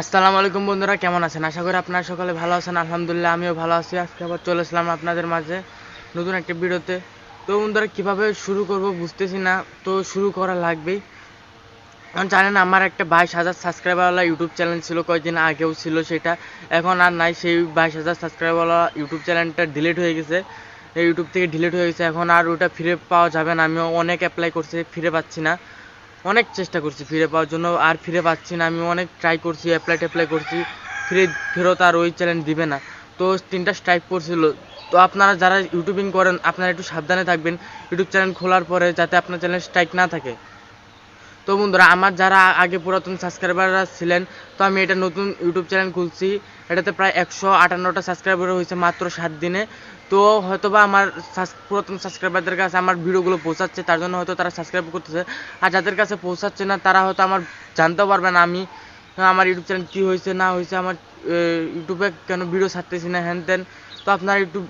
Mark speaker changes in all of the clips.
Speaker 1: আসসালামু আলাইকুম বন্ধুরা, কেমন আছেন? আশা করি আপনারা সকলে ভালো আছেন। আলহামদুলিল্লাহ, আমিও ভালো আছি। আজকে আবার চলে আসলাম আপনাদের মাঝে নতুন একটা ভিডিওতে। তো বন্ধুরা, কীভাবে শুরু করব বুঝতেছি না, তো শুরু করা লাগবেই। কারণ জানেন, আমার একটা বাইশ হাজার সাবস্ক্রাইবারওয়ালা ইউটিউব চ্যানেল ছিল, কয়েকদিন আগেও ছিল সেটা। এখন আর নাই, সেই বাইশ হাজার সাবস্ক্রাইবারওয়ালা ইউটিউব চ্যানেলটা ডিলিট হয়ে গেছে। ইউটিউব থেকে ডিলিট হয়ে গেছে, এখন আর ওটা ফিরে পাওয়া যাবে না। আমিও অনেক অ্যাপ্লাই করছি, ফিরে পাচ্ছি না। অনেক চেষ্টা করছি ফিরে পাওয়ার জন্য, আর ফিরে পাচ্ছি না। আমি অনেক ট্রাই করছি অ্যাপ্লাই ট্যাপ্লাই করছি, ফিরে ফেরত আর ওই চ্যানেল দিবে না। তো তিনটা স্ট্রাইক করছিল। তো আপনারা যারা ইউটিউবিং করেন, আপনারা একটু সাবধানে থাকবেন। ইউটিউব চ্যানেল খোলার পরে যাতে আপনার চ্যানেল স্ট্রাইক না থাকে। তো বন্ধুরা, আমার যারা আগে পুরাতন সাবস্ক্রাইবাররা ছিলেন, তো আমি এটা নতুন ইউটিউব চ্যানেল খুলছি। এটাতে প্রায় একশো আটান্নটা সাবস্ক্রাইবার হয়েছে মাত্র সাত দিনে। তো হয়তোবা আমার পুরাতন সাবস্ক্রাইবারদের কাছে আমার ভিডিওগুলো পৌঁছাচ্ছে, তার জন্য হয়তো তারা সাবস্ক্রাইব করতেছে। আর যাদের কাছে পৌঁছাচ্ছে না, তারা হয়তো আমার জানতেও পারবে না আমি আমার ইউটিউব চ্যানেল কী হয়েছে, না হয়েছে, আমার ইউটিউবে কেন ভিডিও ছাড়তেছি না, হ্যান ত্যান। তো আপনারা ইউটিউব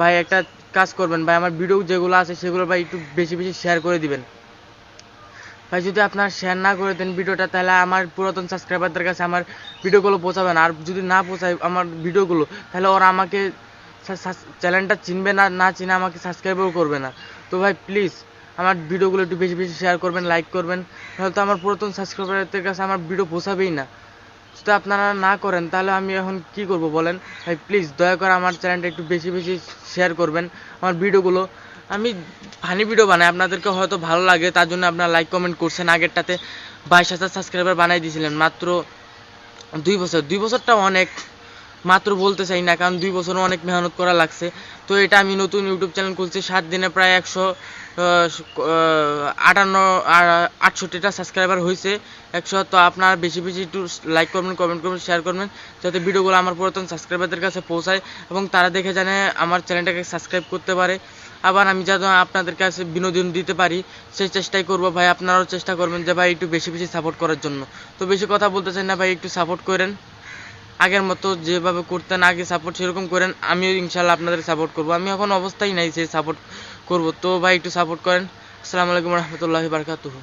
Speaker 1: ভাই একটা কাজ করবেন, ভাই, আমার ভিডিও যেগুলো আছে, সেগুলো ভাই একটু বেশি বেশি শেয়ার করে দিবেন। ভাই, যদি আপনার শেয়ার না করে দেন ভিডিওটা, তাহলে আমার পুরাতন সাবস্ক্রাইবারদের কাছে আমার ভিডিওগুলো পৌঁছাবে না। আর যদি না পৌঁছায় আমার ভিডিওগুলো, তাহলে ওরা আমাকে চ্যানেলটা চিনবে না না চিনে আমাকে সাবস্ক্রাইবও করবে না। তো ভাই প্লিজ আমার ভিডিওগুলো একটু বেশি বেশি শেয়ার করবেন লাইক করবেন। তাহলে তো আমার পুরাতন সাবস্ক্রাইবারদের কাছে আমার ভিডিও পৌঁছাবেই না। যদি আপনারা না করেন, তাহলে আমি এখন কি করব বলেন? ভাই প্লিজ দয়া করে আমার চ্যানেলটা একটু বেশি বেশি শেয়ার করবেন। আমার ভিডিওগুলো আমি ফানি ভিডিও বানাই, আপনাদেরকে হয়তো ভালো লাগে, তার জন্য আপনারা লাইক কমেন্ট করছেন আগেরটাতে। বাইশ হাজার সাবস্ক্রাইবার বানাই দিয়েছিলেন মাত্র দুই বছর। দুই বছরটা অনেক, মাত্র বলতে চাই না, কারণ দুই বছরও অনেক মেহনত করা লাগছে। তো এটা আমি নতুন ইউটিউব চ্যানেল খুলছি, সাত দিনে প্রায় একশো আটান্ন আটষট্টিটা সাবস্ক্রাইবার হয়েছে একশো। তো আপনারা বেশি বেশি একটু লাইক করবেন কমেন্ট করবেন শেয়ার করবেন, যাতে ভিডিওগুলো আমার পুরাতন সাবস্ক্রাইবারদের কাছে পৌঁছায় এবং তারা দেখে জানে আমার চ্যানেলটাকে সাবস্ক্রাইব করতে পারে। আবার আমি যাতে আপনাদের কাছে বিনোদন দিতে পারি, সেই চেষ্টাই করব। ভাই, আপনারাও চেষ্টা করবেন যে ভাই একটু বেশি বেশি সাপোর্ট করার জন্য। তো বেশি কথা বলতে চাই না, ভাই, একটু সাপোর্ট করেন। আগের মতো যেভাবে করতেন, আগে সাপোর্ট সেরকম করেন, আমিও ইনশাল্লাহ আপনাদের সাপোর্ট করব। আমি এখন অবস্থাই নাই সেই সাপোর্ট করব। তো ভাই, একটু সাপোর্ট করেন। আসসালামু আলাইকুম রহমতুল্লাহ বারকাতুহু।